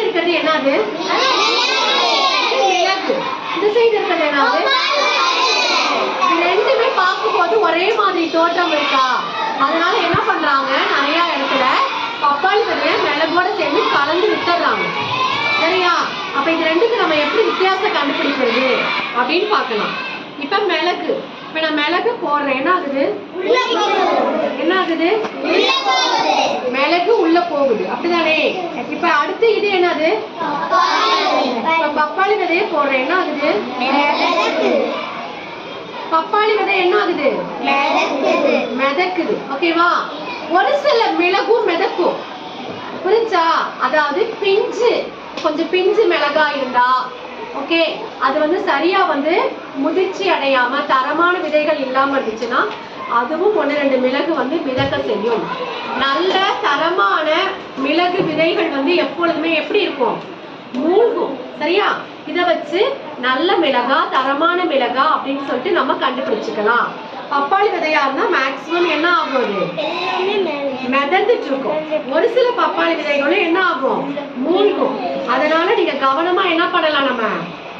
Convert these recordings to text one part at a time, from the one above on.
இருக்கிறது என்னது? மிளகு இந்த சைடு இருக்கிறது என்னது? ரெண்டுமே பார்க்கும்போது ஒரே மாதிரி தோற்றம் இருக்கா? அதனால என்ன பண்றாங்க? நிறைய இடத்துல பப்பாளி விதைய மிளகோட சேர்ந்து கலந்து வித்துடுறாங்க சரியா? அப்ப இது ரெண்டுக்கு நம்ம எப்படி வித்தியாசம் கண்டுபிடிக்கிறது அப்படின்னு பார்க்கலாம். இப்ப மிளகு. இப்ப நான் மிளகு போடுறேன். என்ன ஆகுது? என்ன ஆகுது? மிளகு உள்ள போகுது. அப்படிதானே? இப்ப அடுத்து இது என்னது? பப்பாளி விதைய போடுறேன். என்ன ஆகுது? பப்பாளி விதை என்ன ஆகுது? மிதக்குது. ஓகேவா ஒரு சில மிளகும் மிதக்கும். புரிஞ்சா? அதாவது பிஞ்சு. கொஞ்சம் பிஞ்சு மிளகா இருந்தா. ஓகே அது வந்து சரியா வந்து முதிர்ச்சி அடையாம தரமான விதைகள் இல்லாம இருந்துச்சுன்னா அதுவும் ஒன்று ரெண்டு மிளகு வந்து மிதக்க செய்யும். நல்ல தரமான மிளகு விதைகள் வந்து எப்பொழுதுமே எப்படி இருக்கும்? மூழ்கும். சரியா? இத வச்சு நல்ல மிளகா தரமான மிளகா அப்படின்னு சொல்லிட்டு நம்ம கண்டுபிடிச்சுக்கலாம். பப்பாளி விதையா இருந்தா மேக்சிமம் என்ன ஆகும் மிதந்துட்டு இருக்கும் ஒரு சில பப்பாளி விதைகளும் என்ன ஆகும்? மூழ்கும். அதனால நீங்க கவனமா என்ன பண்ணலாம் நம்ம?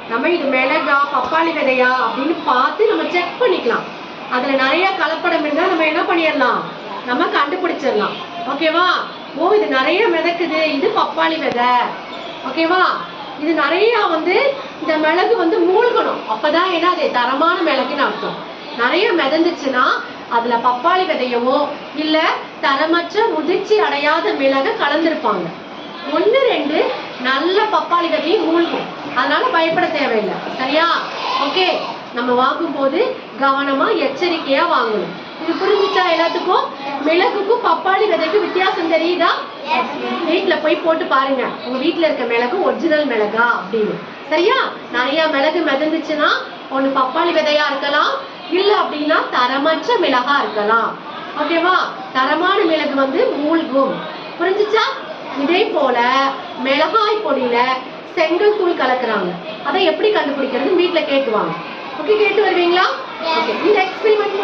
நம்ம இது மிளகா பப்பாளி விதையா அப்படின்னு பார்த்து நம்ம செக் பண்ணிக்கலாம். அதுல நிறைய கலப்படம் இருந்தா நம்ம என்ன பண்ணிடலாம்? நம்ம கண்டுபிடிச்சிடலாம். ஓகேவா ஓ இது நிறைய மிதக்குது. இது பப்பாளி விதை ஓகேவா இது நிறைய வந்து இந்த மிளகு வந்து மூழ்கணும். அப்பதான் என்ன? அது தரமான மிளகுன்னு அர்த்தம். நிறைய மிதந்துச்சுன்னா அதுல பப்பாளி விதையவோ இல்ல தரமற்ற முதிர்ச்சி அடையாத மிளக கலந்திருப்பாங்க. ஒன்று ரெண்டு நல்ல பப்பாளி விதையும் மூழ்கும். அதனால பயப்பட தேவையில்லை. சரியா? ஓகே நம்ம வாங்கும்போது கவனமா எச்சரிக்கையா வாங்கணும். இது புரிஞ்சுச்சா எல்லாத்துக்கும்? மிளகுக்கும் பப்பாளி விதைக்கும் வித்தியாசம் தெரியுதா? வீட்டுல போய் போட்டு பாருங்க. உங்க வீட்டுல இருக்க மிளகு ஒரிஜினல் மிளகா அப்படின்னு. சரியா? நிறைய மிளகு மிதந்துச்சுன்னா ஒண்ணு பப்பாளி விதையா இருக்கலாம் இல்ல அப்படின்னா தரமற்ற மிளகா இருக்கலாம். ஓகேவா தரமான மிளகு வந்து மூழ்கும். புரிஞ்சுச்சா? இதே போல மிளகாய் பொடியில செங்கல் தூள் கலக்குறாங்க. அதை எப்படி கண்டுபிடிக்கிறது? வீட்டுல கேட்டுவாங்க ஓகே கேட்டு வருவீங்களா? ஓகே இந்த எக்ஸ்பெரிமெண்ட்